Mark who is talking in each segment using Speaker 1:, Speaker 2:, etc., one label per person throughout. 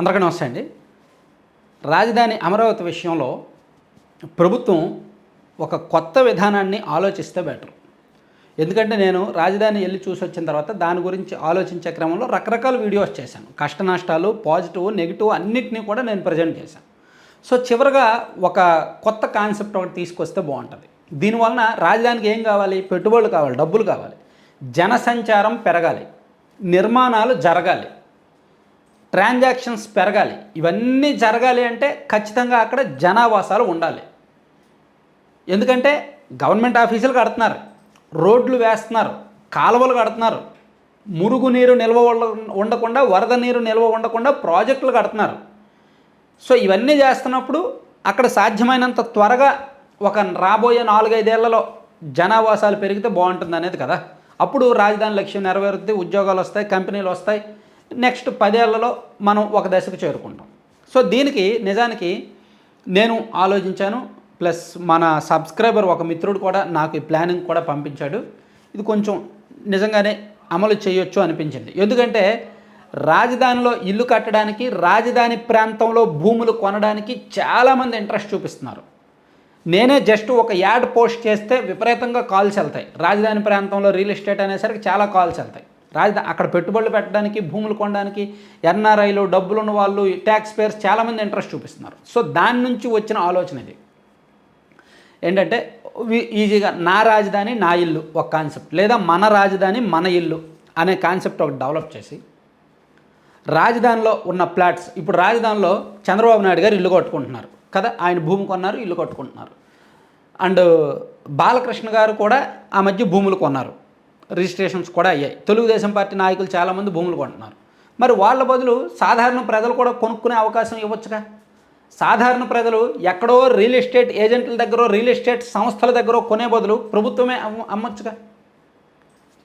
Speaker 1: అందరికీ నమస్తే అండి. రాజధాని అమరావతి విషయంలో ప్రభుత్వం ఒక కొత్త విధానాన్ని ఆలోచిస్తే బెటర్. ఎందుకంటే నేను రాజధాని వెళ్ళి చూసి వచ్చిన తర్వాత దాని గురించి ఆలోచించే క్రమంలో రకరకాల వీడియోస్ చేశాను. కష్ట నష్టాలు పాజిటివ్ నెగిటివ్ అన్నిటినీ కూడా నేను ప్రజెంట్ చేశాను. సో చివరిగా ఒక కొత్త కాన్సెప్ట్ ఒకటి తీసుకొస్తే బాగుంటుంది. దీనివలన రాజధానికి ఏం కావాలి? పెట్టుబడులు కావాలి డబ్బులు కావాలి. జనసంచారం పెరగాలి. నిర్మాణాలు జరగాలి. ట్రాన్సాక్షన్స్ పెరగాలి. ఇవన్నీ జరగాలి అంటే ఖచ్చితంగా అక్కడ జనావాసాలు ఉండాలి. ఎందుకంటే గవర్నమెంట్ ఆఫీసులు కడుతున్నారు రోడ్లు వేస్తున్నారు కాలువలు కడుతున్నారు మురుగు నీరు నిల్వ ఉండ- ఉండకుండా వరద నీరు నిల్వ ఉండకుండా ప్రాజెక్టులు కడుతున్నారు. సో ఇవన్నీ చేస్తున్నప్పుడు అక్కడ సాధ్యమైనంత త్వరగా ఒక రాబోయే నాలుగైదేళ్ళలో జనావాసాలు పెరిగితే బాగుంటుంది అనేది కదా. అప్పుడు రాజధాని లక్ష్యం నెరవేరుద్ది ఉద్యోగాలు వస్తాయి కంపెనీలు వస్తాయి నెక్స్ట్ పదేళ్ళలో మనం ఒక దశకు చేరుకుంటాం. సో దీనికి నిజానికి నేను ఆలోచించాను ప్లస్ మన సబ్స్క్రైబర్ ఒక మిత్రుడు కూడా నాకు ఈ ప్లానింగ్ కూడా పంపించాడు. ఇది కొంచెం నిజంగానే అమలు చేయొచ్చు అనిపించింది. ఎందుకంటే రాజధానిలో ఇల్లు కట్టడానికి రాజధాని ప్రాంతంలో భూములు కొనడానికి చాలామంది ఇంట్రెస్ట్ చూపిస్తున్నారు. నేనే జస్ట్ ఒక యాడ్ పోస్ట్ చేస్తే విపరీతంగా కాల్స్ వెళ్తాయి. రాజధాని ప్రాంతంలో రియల్ ఎస్టేట్ అనేసరికి చాలా కాల్స్ వెళ్తాయి. రాజధాని అక్కడ పెట్టుబడులు పెట్టడానికి భూములు కొనడానికి ఎన్ఆర్ఐలు డబ్బులు ఉన్న వాళ్ళు ట్యాక్స్ పేయర్స్ చాలామంది ఇంట్రెస్ట్ చూపిస్తున్నారు. సో దాని నుంచి వచ్చిన ఆలోచన ఇది. ఏంటంటే ఈజీగా నా రాజధాని నా ఇల్లు ఒక కాన్సెప్ట్ లేదా మన రాజధాని మన ఇల్లు అనే కాన్సెప్ట్ ఒకటి డెవలప్ చేసి రాజధానిలో ఉన్న ప్లాట్స్ ఇప్పుడు రాజధానిలో చంద్రబాబు నాయుడు గారు ఇల్లు కట్టుకుంటున్నారు. కదా ఆయన భూమి కొన్నారు ఇల్లు కట్టుకుంటున్నారు. అండ్ బాలకృష్ణ గారు కూడా ఆ మధ్య భూములు కొన్నారు. రిజిస్ట్రేషన్స్ కూడా అయ్యాయి. తెలుగుదేశం పార్టీ నాయకులు చాలామంది భూములు కొంటున్నారు. మరి వాళ్ళ బదులు సాధారణ ప్రజలు కూడా కొనుక్కునే అవకాశం ఇవ్వచ్చుగా? సాధారణ ప్రజలు ఎక్కడో రియల్ ఎస్టేట్ ఏజెంట్ల దగ్గర రియల్ ఎస్టేట్ సంస్థల దగ్గర కొనే బదులు ప్రభుత్వమే అమ్మొచ్చుగా?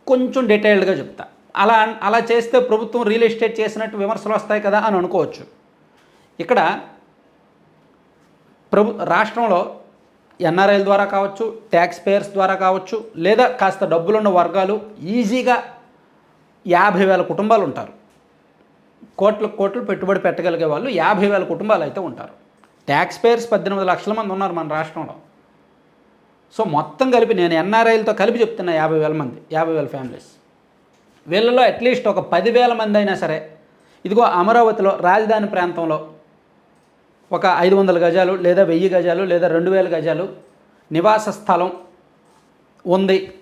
Speaker 1: కొంచెం డీటెయిల్డ్గా చెప్తా. అలా అలా చేస్తే ప్రభుత్వం రియల్ ఎస్టేట్ చేసినట్టు విమర్శలు వస్తాయి కదా అని అనుకోవచ్చు. ఇక్కడ ప్రభు రాష్ట్రంలో ఎన్ఆర్ఐల ద్వారా కావచ్చు ట్యాక్స్ పేయర్స్ ద్వారా కావచ్చు లేదా కాస్త డబ్బులున్న వర్గాలు ఈజీగా యాభై వేల కుటుంబాలు ఉంటారు. కోట్ల కోట్లు పెట్టుబడి పెట్టగలిగే వాళ్ళు యాభై వేల కుటుంబాలు అయితే ఉంటారు. ట్యాక్స్ పేయర్స్ పద్దెనిమిది లక్షల మంది ఉన్నారు మన రాష్ట్రంలో. సో మొత్తం కలిపి నేను ఎన్ఆర్ఐలతో కలిపి చెప్తున్నా యాభై వేల మంది యాభై వేల ఫ్యామిలీస్ వీళ్ళలో అట్లీస్ట్ ఒక పదివేల మంది అయినా సరే ఇదిగో అమరావతిలో రాజధాని ప్రాంతంలో ఒక ఐదు వందల గజాలు లేదా వెయ్యి గజాలు లేదా రెండు వేల గజాలు నివాస స్థలం ఉంది.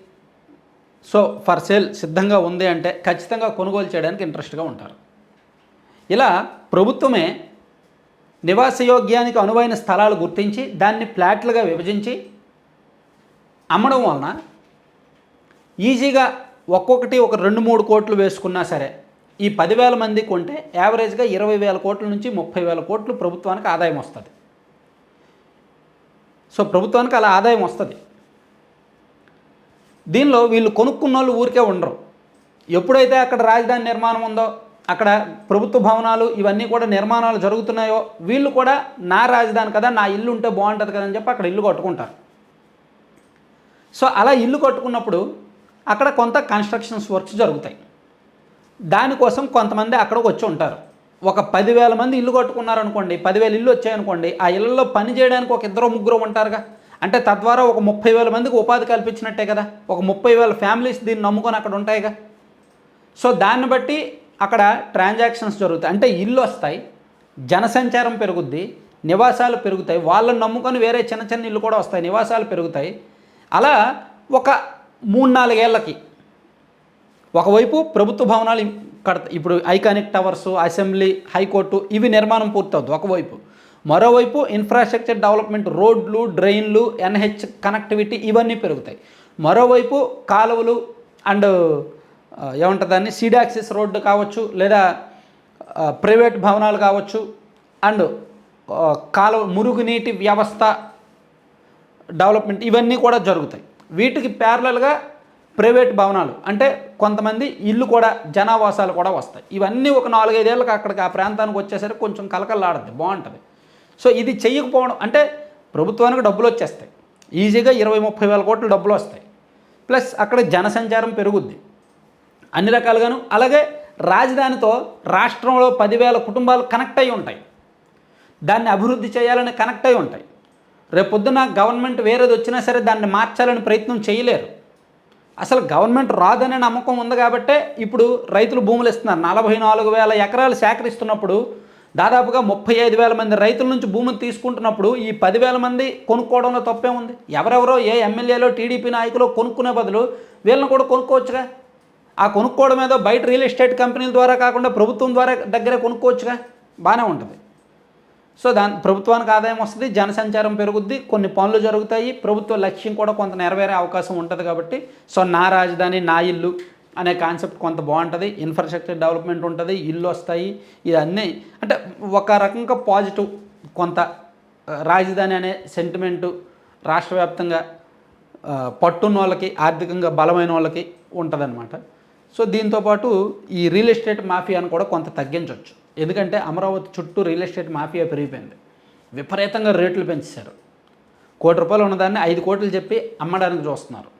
Speaker 1: సో ఫర్ సేల్ సిద్ధంగా ఉంది అంటే ఖచ్చితంగా కొనుగోలు చేయడానికి ఇంట్రెస్ట్గా ఉంటారు. ఇలా ప్రభుత్వమే నివాసయోగ్యానికి అనువైన స్థలాలు గుర్తించి దాన్ని ఫ్లాట్లుగా విభజించి అమ్మడం వలన ఈజీగా ఒక్కొక్కటి ఒక రెండు మూడు కోట్లు వేసుకున్నా సరే ఈ పదివేల మంది కొంటే యావరేజ్గా ఇరవై వేల కోట్ల నుంచి ముప్పై వేల కోట్లు ప్రభుత్వానికి ఆదాయం వస్తుంది. సో ప్రభుత్వానికి అలా ఆదాయం వస్తుంది. దీనిలో వీళ్ళు కొనుక్కున్న వాళ్ళు ఊరికే ఉండరు. ఎప్పుడైతే అక్కడ రాజధాని నిర్మాణం ఉందో అక్కడ ప్రభుత్వ భవనాలు ఇవన్నీ కూడా నిర్మాణాలు జరుగుతున్నాయో వీళ్ళు కూడా నా రాజధాని కదా నా ఇల్లు ఉంటే బాగుంటుంది కదా అని చెప్పి అక్కడ ఇల్లు కట్టుకుంటారు. సో అలా ఇల్లు కట్టుకున్నప్పుడు అక్కడ కొంత కన్స్ట్రక్షన్స్ వర్క్స్ జరుగుతాయి. దానికోసం కొంతమంది అక్కడికి వచ్చి ఉంటారు. ఒక పదివేల మంది ఇల్లు కట్టుకున్నారనుకోండి పదివేల ఇల్లు వచ్చాయనుకోండి ఆ ఇళ్ళలో పని చేయడానికి ఒక ఇద్దరు ముగ్గురు ఉంటారుగా. అంటే తద్వారా ఒక ముప్పై వేల మందికి ఉపాధి కల్పించినట్టే కదా. ఒక ముప్పై వేల ఫ్యామిలీస్ దీన్ని నమ్ముకొని అక్కడ ఉంటాయిగా. సో దాన్ని బట్టి అక్కడ ట్రాన్సాక్షన్స్ జరుగుతాయి. అంటే ఇల్లు వస్తాయి జనసంచారం పెరుగుద్ది నివాసాలు పెరుగుతాయి. వాళ్ళని నమ్ముకొని వేరే చిన్న చిన్న ఇల్లు కూడా వస్తాయి నివాసాలు పెరుగుతాయి. అలా ఒక మూడు నాలుగేళ్ళకి ఒకవైపు ప్రభుత్వ భవనాలు కడత ఇప్పుడు ఐకానిక్ టవర్స్ అసెంబ్లీ హైకోర్టు ఇవి నిర్మాణం పూర్తవుతుంది ఒకవైపు. మరోవైపు ఇన్ఫ్రాస్ట్రక్చర్ డెవలప్మెంట్ రోడ్లు డ్రైన్లు ఎన్హెచ్ కనెక్టివిటీ ఇవన్నీ పెరుగుతాయి. మరోవైపు కాలువలు అండ్ ఆ, దాన్ని? సీడాక్సిస్ రోడ్డు కావచ్చు లేదా ప్రైవేట్ భవనాలు కావచ్చు అండ్ కాలువ మురుగునీటి వ్యవస్థ డెవలప్మెంట్ ఇవన్నీ కూడా జరుగుతాయి. వీటికి ప్యారలల్గా ప్రైవేట్ భవనాలు. అంటే కొంతమంది ఇల్లు కూడా జనావాసాలు కూడా వస్తాయి. ఇవన్నీ ఒక నాలుగైదేళ్ళకి అక్కడికి ఆ ప్రాంతానికి వచ్చేసరికి కొంచెం కలకల్లాడుద్ది బాగుంటుంది. సో ఇది చెయ్యకపోవడం అంటే ప్రభుత్వానికి డబ్బులు వచ్చేస్తాయి. ఈజీగా ఇరవై ముప్పై వేల కోట్లు డబ్బులు వస్తాయి. ప్లస్ అక్కడ జనసంచారం పెరుగుద్ది. అన్ని రకాలుగాను. అలాగే రాజధానితో రాష్ట్రంలో పదివేల కుటుంబాలు కనెక్ట్ అయి ఉంటాయి. దాన్ని అభివృద్ధి చేయాలని కనెక్ట్ అయి ఉంటాయి. రేపొద్దున గవర్నమెంట్ వేరేది వచ్చినా సరే దాన్ని మార్చాలని ప్రయత్నం చేయలేరు. అసలు గవర్నమెంట్ రాదనే నమ్మకం ఉంది కాబట్టే ఇప్పుడు రైతులు భూములు ఇస్తున్నారు. నలభై నాలుగు వేల ఎకరాలు సేకరిస్తున్నప్పుడు దాదాపుగా ముప్పై ఐదు వేల మంది రైతుల నుంచి భూమిని తీసుకుంటున్నప్పుడు ఈ పదివేల మంది కొనుక్కోవడంలో తప్పే ఉంది ఎవరెవరో ఏ ఎమ్మెల్యేలో టీడీపీ నాయకులు కొనుక్కునే బదులు వీళ్ళని కూడా కొనుక్కోవచ్చుగా? ఆ కొనుక్కోవడం ఏదో బయట రియల్ ఎస్టేట్ కంపెనీల ద్వారా కాకుండా ప్రభుత్వం ద్వారా దగ్గరే కొనుక్కోవచ్చుగా? బాగానే ఉంటుంది. సో దాని ప్రభుత్వానికి ఆదాయం వస్తుంది జనసంచారం పెరుగుద్ది కొన్ని పనులు జరుగుతాయి. ప్రభుత్వ లక్ష్యం కూడా కొంత నెరవేరే అవకాశం ఉంటుంది కాబట్టి సో నా రాజధాని నా ఇల్లు అనే కాన్సెప్ట్ కొంత బాగుంటుంది. ఇన్ఫ్రాస్ట్రక్చర్ డెవలప్మెంట్ ఉంటుంది ఇల్లు వస్తాయి ఇవన్నీ అంటే ఒక రకంగా పాజిటివ్ కొంత రాజధాని అనే సెంటిమెంటు రాష్ట్ర వ్యాప్తంగా పట్టున్న వాళ్ళకి ఆర్థికంగా బలమైన వాళ్ళకి ఉంటుందన్నమాట. సో దీంతోపాటు ఈ రియల్ ఎస్టేట్ మాఫియాను కూడా కొంత తగ్గించవచ్చు ఎందుకంటే అమరావతి చుట్టూ రియల్ ఎస్టేట్ మాఫియా పెరిగిపోయింది. విపరీతంగా రేట్లు పెంచేశారు. కోటి రూపాయలు ఉన్నదాన్ని ఐదు కోట్లు చెప్పి అమ్మడానికి చూస్తున్నారు.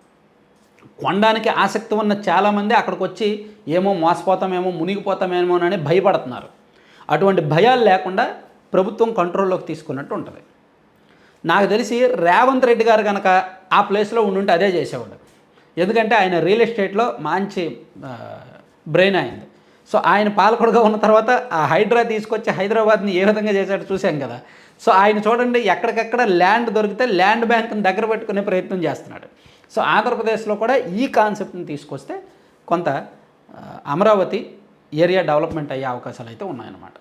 Speaker 1: కొనడానికి ఆసక్తి ఉన్న చాలామంది అక్కడికి వచ్చి ఏమో మోసపోతామేమో మునిగిపోతామేమో అని భయపడుతున్నారు. అటువంటి భయాలు లేకుండా ప్రభుత్వం కంట్రోల్లోకి తీసుకున్నట్టు ఉంటుంది. నాకు తెలిసి రేవంత్ రెడ్డి గారు కనుక ఆ ప్లేస్లో ఉండుంటే అదే చేసేవాడు. ఎందుకంటే ఆయన రియల్ ఎస్టేట్లో మంచి బ్రెయిన్ అయింది. సో ఆయన పాలకుడుగా ఉన్న తర్వాత ఆ హైడ్రా తీసుకొచ్చి హైదరాబాద్ని ఏ విధంగా చేశాడో చూసాం కదా. సో ఆయన చూడండి ఎక్కడికెక్కడ ల్యాండ్ దొరికితే ల్యాండ్ బ్యాంక్ని దగ్గర పెట్టుకునే ప్రయత్నం చేస్తున్నాడు. సో ఆంధ్రప్రదేశ్లో కూడా ఈ కాన్సెప్ట్ని తీసుకొస్తే కొంత అమరావతి ఏరియా డెవలప్మెంట్ అయ్యే అవకాశాలు అయితే ఉన్నాయన్నమాట.